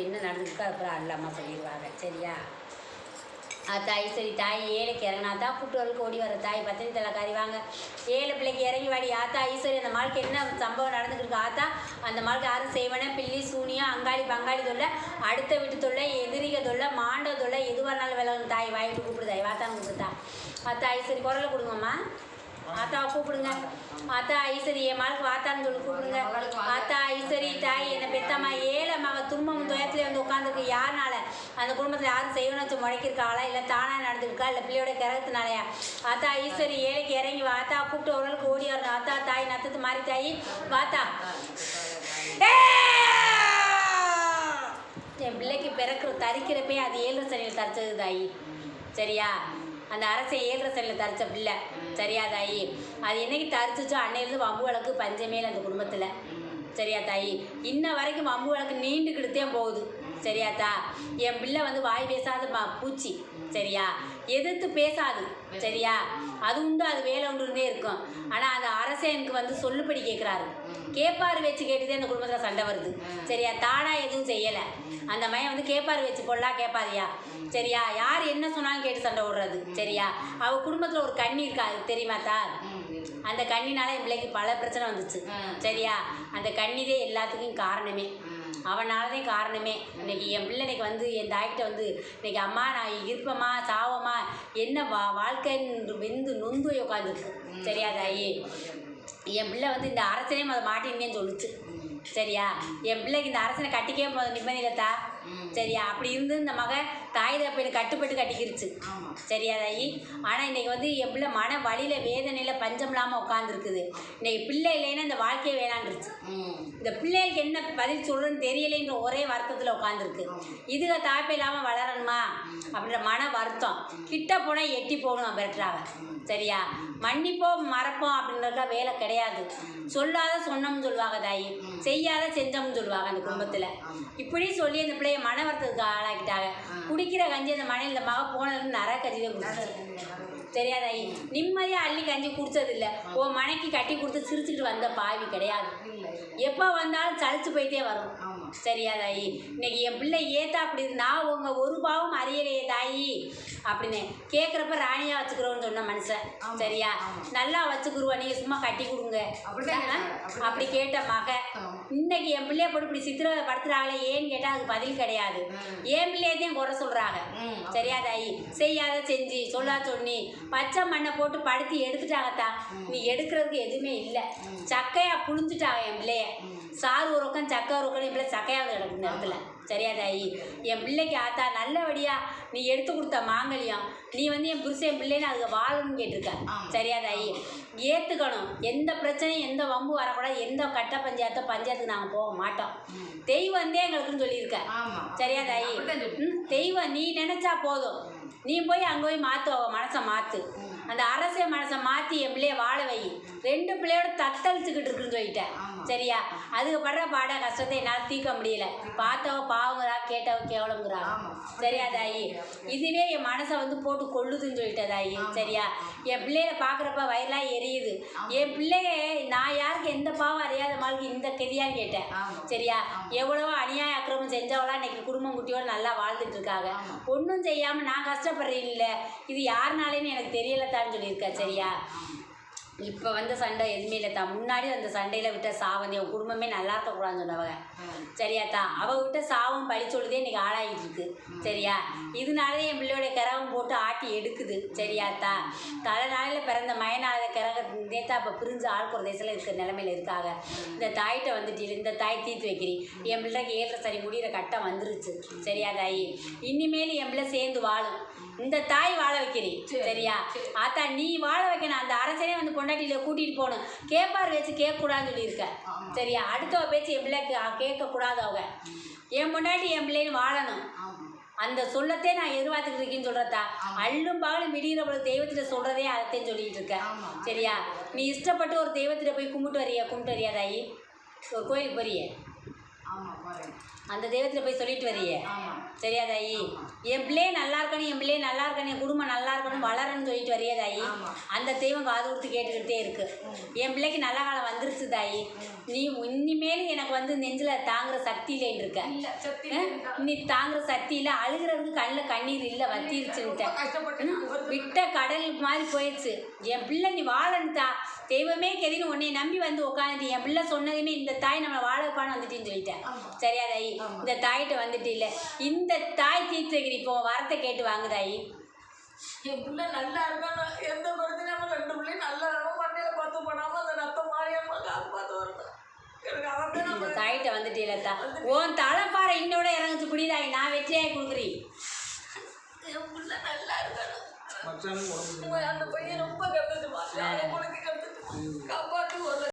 என்ன நடந்துருக்கோ அப்புறம் அல்லாமா சொல்லிடுவாங்க சரியா? ஆ தாய் சரி தாய் ஏழைக்கு இறங்கினா தான் கூட்டுவர்களுக்கு ஓடி வர தாய் பத்தினி தலை வாங்க. ஏழை பிள்ளைக்கு இறங்கி வாடி ஆத்தா ஈஸ்வரி அந்த மாளுக்கு என்ன சம்பவம் நடந்துக்கிட்டு இருக்கு ஆத்தா அந்த மாளுக்கு யாரும் செய்வனே பில்லி சூனியா அங்காளி பங்காளி தொல்லை அடுத்த வீட்டு தொல்லை எதிரிக தொல்லை மாண்ட தொல்லை எதுவாக இருந்தாலும் விலகும் தாய் வாங்கிட்டு கூப்பிடுதாய் வாத்தான் வாத்தான்னு கூப்பிடுதா? ஆத்தா ஈஸ்வரி குரலை கொடுங்கம்மா. ஆத்தாவை கூப்பிடுங்க. ஆத்தா ஈஸ்வரி என் மாளுக்கு வாத்தான்னு சொல்லி கூப்பிடுங்க. ஆத்தா ஈஸ்வரி தாய் என்னை பெத்தம்மா ஏழை மக துன்பம் துயரத்துல வந்து உட்காந்துருக்கு யாருனால? அந்த குடும்பத்தில் யாரும் செய்யணும் வச்சு முடக்கிருக்காளா இல்லை தானாக நடந்துருக்கா? இல்லை பிள்ளையோட கிரகத்தினாலயா? ஆத்தா ஈஸ்வரி ஏழைக்கு இறங்கி வாத்தா கூப்பிட்டு ஓரளவுக்கு ஓடி வரணும். ஆத்தா தாய் நத்தத்து மாறி தாய் வாத்தா. என் பிள்ளைக்கு பிறக்கிற தரிக்கிறப்பே அது ஏழு சனியில் தரிச்சது தாயி. சரியா? அந்த அரசை ஏழு சனியில் தரிச்ச பிள்ளை. சரியா தாயி அது என்னைக்கு தரிச்சிச்சோ அன்னையிலேருந்து வம்பு வழக்கு இல்லை அந்த குடும்பத்தில். சரியா தாயி இன்ன வரைக்கும் வம்பு வழக்கு நீண்டுக்கிட்டுத்தே போகுது. சரியாத்தா என் பிள்ளை வந்து வாய் பேசாத ம- பூச்சி. சரியா? எதிர்த்து பேசாது. சரியா? அது உண்டு அது வேலை உண்டுன்னே இருக்கும். ஆனால் அந்த அரசனுக்கு வந்து சொல்லுபடி கேட்குறாரு கேப்பார் வச்சு கேட்டுதே அந்த குடும்பத்தில் சண்டை வருது. சரியா? தானா எதுவும் செய்யலை. அந்த மையம் வந்து கேப்பார் வச்சு போடலாம் கேட்பாதியா சரியா? யார் என்ன சொன்னாலும் கேட்டு சண்டை விடுறது சரியா? அவ குடும்பத்தில் ஒரு கண்ணி இருக்கா? அது தெரியுமாத்தா அந்த கண்ணினால என் பிள்ளைக்கு பல பிரச்சனை வந்துச்சு. சரியா? அந்த கண்ணிதே எல்லாத்துக்கும் காரணமே. அவனாலதான் காரணமே. இன்னைக்கு என் பிள்ளை இன்னைக்கு வந்து என் தாய்கிட்ட வந்து இன்னைக்கு அம்மா நான் இருப்பேம்மா சாவமா என்ன வா வாழ்க்கைன்னு வெந்து நொந்து போய் உட்காந்துருக்கு சரியா தாயி? என் பிள்ளை வந்து இந்த அரசனே முத மாட்டிருந்தேன்னு சொல்லுச்சு. சரியா? என் பிள்ளைக்கு இந்த அரசனை கட்டிக்கவே முத நிம்மதியிலத்தா சரியா? அப்படி இருந்து இந்த மக தாய் தப்பையை கட்டுப்பட்டு கட்டிக்கிருச்சு. சரியா தாயி? ஆனால் இன்னைக்கு வந்து என் பிள்ளை மன வழியில் வேதனையில் பஞ்சம் இல்லாமல் உட்காந்துருக்குது இன்னைக்கு பிள்ளை இல்லைன்னா இந்த வாழ்க்கையே வேணான்ருச்சு இந்த பிள்ளைகளுக்கு என்ன பதில் சொல்கிறதுன்னு தெரியலைன்ற ஒரே வருத்தத்தில் உட்காந்துருக்கு இதுக தாய்ப்பு இல்லாமல் வளரணுமா? அப்படின்ற மன வருத்தம். கிட்ட போனால் எட்டி போகணும் பெற்றாங்க சரியா? மன்னிப்போம் மறப்போம் அப்படின்றதுல வேலை கிடையாது. சொல்லாத சொன்னோம்னு சொல்லுவாங்க தாயி. செய்யாத செஞ்சோம்னு சொல்லுவாங்க அந்த குடும்பத்தில். இப்படி சொல்லி அந்த பிள்ளைய மன வருத்தத்துக்கு ஆளாக்கிட்டாங்க. குடிக்கிற கஞ்சி அந்த மனையில் இந்த மக போனதுன்னு நிறைய கஞ்சி தான் சரியா தெரியாதாயி நிம்மதியாக அள்ளி கஞ்சி குடித்ததில்லை இல்லை மனைக்கு கட்டி கொடுத்து சிரிச்சுக்கிட்டு வந்த பாவி கிடையாது. எப்போ வந்தாலும் சளிச்சு போயிட்டே வரும். சரியா தாயி? இன்னைக்கு என் பிள்ளை ஏத்தா அப்படி இருக்கு. நான் உங்க ஒரு பாவம் அறியலையே தாயி. அப்படின்னு கேட்குறப்ப ராணியா வச்சுக்கிறோன்னு சொன்ன மனுஷன். சரியா? நல்லா வச்சுக்கிருவா. நீங்க சும்மா கட்டி கொடுங்க. அப்படி கேட்ட மக இன்னைக்கு என் பிள்ளைய போட்டு இப்படி சித்திரவதை படுத்துறாங்களே ஏன்னு கேட்டால் அதுக்கு பதில் கிடையாது. என் பிள்ளையதையும் குறை சொல்றாங்க? சரியா தாயி? செய்யாத செஞ்சு சொல்லா சொன்னி பச்சை மண்ணை போட்டு படுத்தி எடுத்துட்டாங்கத்தா. நீ எடுக்கிறதுக்கு எதுவுமே இல்லை. சக்கையா புழிஞ்சுட்டாங்க என் பிள்ளைய. சாறு ஒரு பக்கம் சக்கை ஒரு பக்கம் என் பிள்ளை சக்கையாவது கிடக்கு இந்த இடத்துல. சரியா தாயி? என் பிள்ளைக்கு ஆத்தா நல்லபடியா நீ எடுத்து கொடுத்த மாங்கல்யம் நீ வந்து என் புருஷன் என் பிள்ளைன்னு அதுக்கு வாழணும்னு கேட்டிருக்க. சரியா தாயி? ஏற்றுக்கணும் எந்த பிரச்சனையும் எந்த வம்பு வரக்கூடாது. எந்த கட்ட பஞ்சாயத்தோ பஞ்சாயத்துக்கு நாங்கள் போக மாட்டோம். தெய்வம் வந்தே எங்களுக்குன்னு சொல்லியிருக்க. சரியா தாயி? தெய்வம் நீ நினைச்சா போதும். நீ போய் அங்கே போய் மாற்று மனசை மாற்று அந்த அரசே மனசை மாற்றி என் பிள்ளைய வாழ வை. ரெண்டு பிள்ளையோட தத்தளிச்சுக்கிட்டு இருக்குன்னு சொல்லிட்டேன். சரியா? அதுக்கு படுற பாட கஷ்டத்தை என்னால் தீர்க்க முடியல. பார்த்தவ பாவங்கிறா கேட்டவ கேவலங்கிறா. சரியா தாயி? இதுவே என் மனசை வந்து போட்டு கொள்ளுதுன்னு சொல்லிட்ட தாயி. சரியா? என் பிள்ளைய பார்க்குறப்ப வயலாம் எரியுது. என் பிள்ளைய நான் யாருக்கு எந்த பாவம் அறியாத மாதிரி இந்த கெதியான்னு கேட்டேன். சரியா? எவ்வளவோ அநியாய அக்கிரமம் செஞ்சவளாம் இன்னைக்கு குடும்பம் குட்டியோட நல்லா வாழ்ந்துட்டு இருக்காங்க. ஒன்றும் செய்யாமல் நான் கஷ்டப்படுறேன் இல்லை. இது யாருனாலேன்னு எனக்கு தெரியலத்தான்னு சொல்லியிருக்கா சரியா? இப்போ வந்த சண்டை எதுவுமே இல்லைத்தா முன்னாடி அந்த சண்டையில் விட்ட சாவந்தி அவன் குடும்பமே நல்லா இருக்கக்கூடாதுன்னு சொன்னவங்க. சரியாத்தா அவ விட்ட சாவும் பழி சொல்லுதே இன்னைக்கு ஆளாகிட்டு இருக்கு. சரியா? இதனாலே என் பிள்ளையோட கிரகம் போட்டு ஆட்டி எடுக்குது. சரியாத்தா தலை நாளில் பிறந்த மயனாத கிரக நேத்தா இப்போ பிரிஞ்சு ஆழ்குற தேசத்தில் இருக்கிற நிலமையில இருக்காங்க இந்த தாய்கிட்ட வந்துட்டு இந்த தாய் தீர்த்து வைக்கிறேன் என் பிள்ளைக்கு ஏற்ற சரி முடிகிற கட்டம் வந்துருச்சு. சரியா தாயி? இனிமேல் என் பிள்ளை சேர்ந்து வாழும். இந்த தாய் வாழ வைக்கிறேன் சரியா? ஆத்தா நீ வாழ வைக்கணும். அந்த அரசனே வந்து பொண்டாட்டியில கூட்டிட்டு போகணும் கேப்பார் வச்சு கேட்கக்கூடாதுன்னு சொல்லியிருக்க. சரியா? அடுத்தவ பேச்சு என் பிள்ளைக்கு கேட்கக்கூடாது அவங்க. என் பொண்டாட்டி என் பிள்ளைன்னு வாழணும். அந்த சொல்லத்தே நான் எதிர்பார்த்துக்கிட்டு இருக்கேன்னு சொல்றதா? அள்ளும் பகலும் விடிகிறவளுக்கு தெய்வத்திட்ட சொல்றதே அதைத்தையும் சொல்லிட்டு இருக்கேன். சரியா? நீ இஷ்டப்பட்டு ஒரு தெய்வத்திட்ட போய் கும்பிட்டு வரியா? கும்பிட்டு வரியா தாயி? ஒரு கோயிலுக்கு போறியே? அந்த தெய்வத்தில் போய் சொல்லிட்டு வரியே. சரியா தாயி என் பிள்ளையே நல்லா இருக்கணும் என் பிள்ளையே நல்லா இருக்கணும் என் குடும்பம் நல்லா இருக்கணும் வளரணும்னு சொல்லிட்டு வரியே தாயி. அந்த தெய்வம் காது கொடுத்து கேட்டுக்கிட்டே இருக்கு. என் பிள்ளைக்கு நல்ல காலம் வந்துருச்சு தாயி நீ இனிமேலும் எனக்கு வந்து நெஞ்சில் தாங்குற சக்தி இல்லைன்னு இருக்க? நீ தாங்குற சக்தி இல்லை அழுகிறதுக்கு கண்ணில் கண்ணீர் இல்லை வத்திருச்சுன்ட்ட கஷ்டப்பட்டு விட்ட கடல் மாதிரி போயிடுச்சு. என் பிள்ளை நீ தா தெய்வமே கெதின்னு உன்னை நம்பி வந்து உட்காந்து என் பிள்ளை சொன்னதுமே இந்த தாய் நம்மளை வாழ வைப்பான்னு வந்துட்டேன்னு சொல்லிட்டேன். சரியா தாயி. இந்த தாயிட்ட வந்துட்டு இல்லை. இந்த தாய் தீர்த்தகிரி இப்போ வரத்தை கேட்டு வாங்கு தாயி என் பிள்ளை நல்லா இருக்கணும் எந்த பிரச்சனையும் ரெண்டு பிள்ளையும் நல்லா இருக்கணும் மண்டையில பார்த்து போடாம அந்த ரத்தம் மாறியாம காப்பாத்து வரணும் இந்த நம்ம தாயிட்ட வந்துட்டு இல்லத்தா உன் தலைப்பாறை இன்னோட இறங்குச்சு. புடிதாயி நான் வெற்றியாய் கொடுக்குறேன். என் பிள்ளை நல்லா இருக்கணும் மச்சானுக்கு உடம்பு அந்த பையன் ரொம்ப கருத்துச்சு காப்பாத்து ஒரு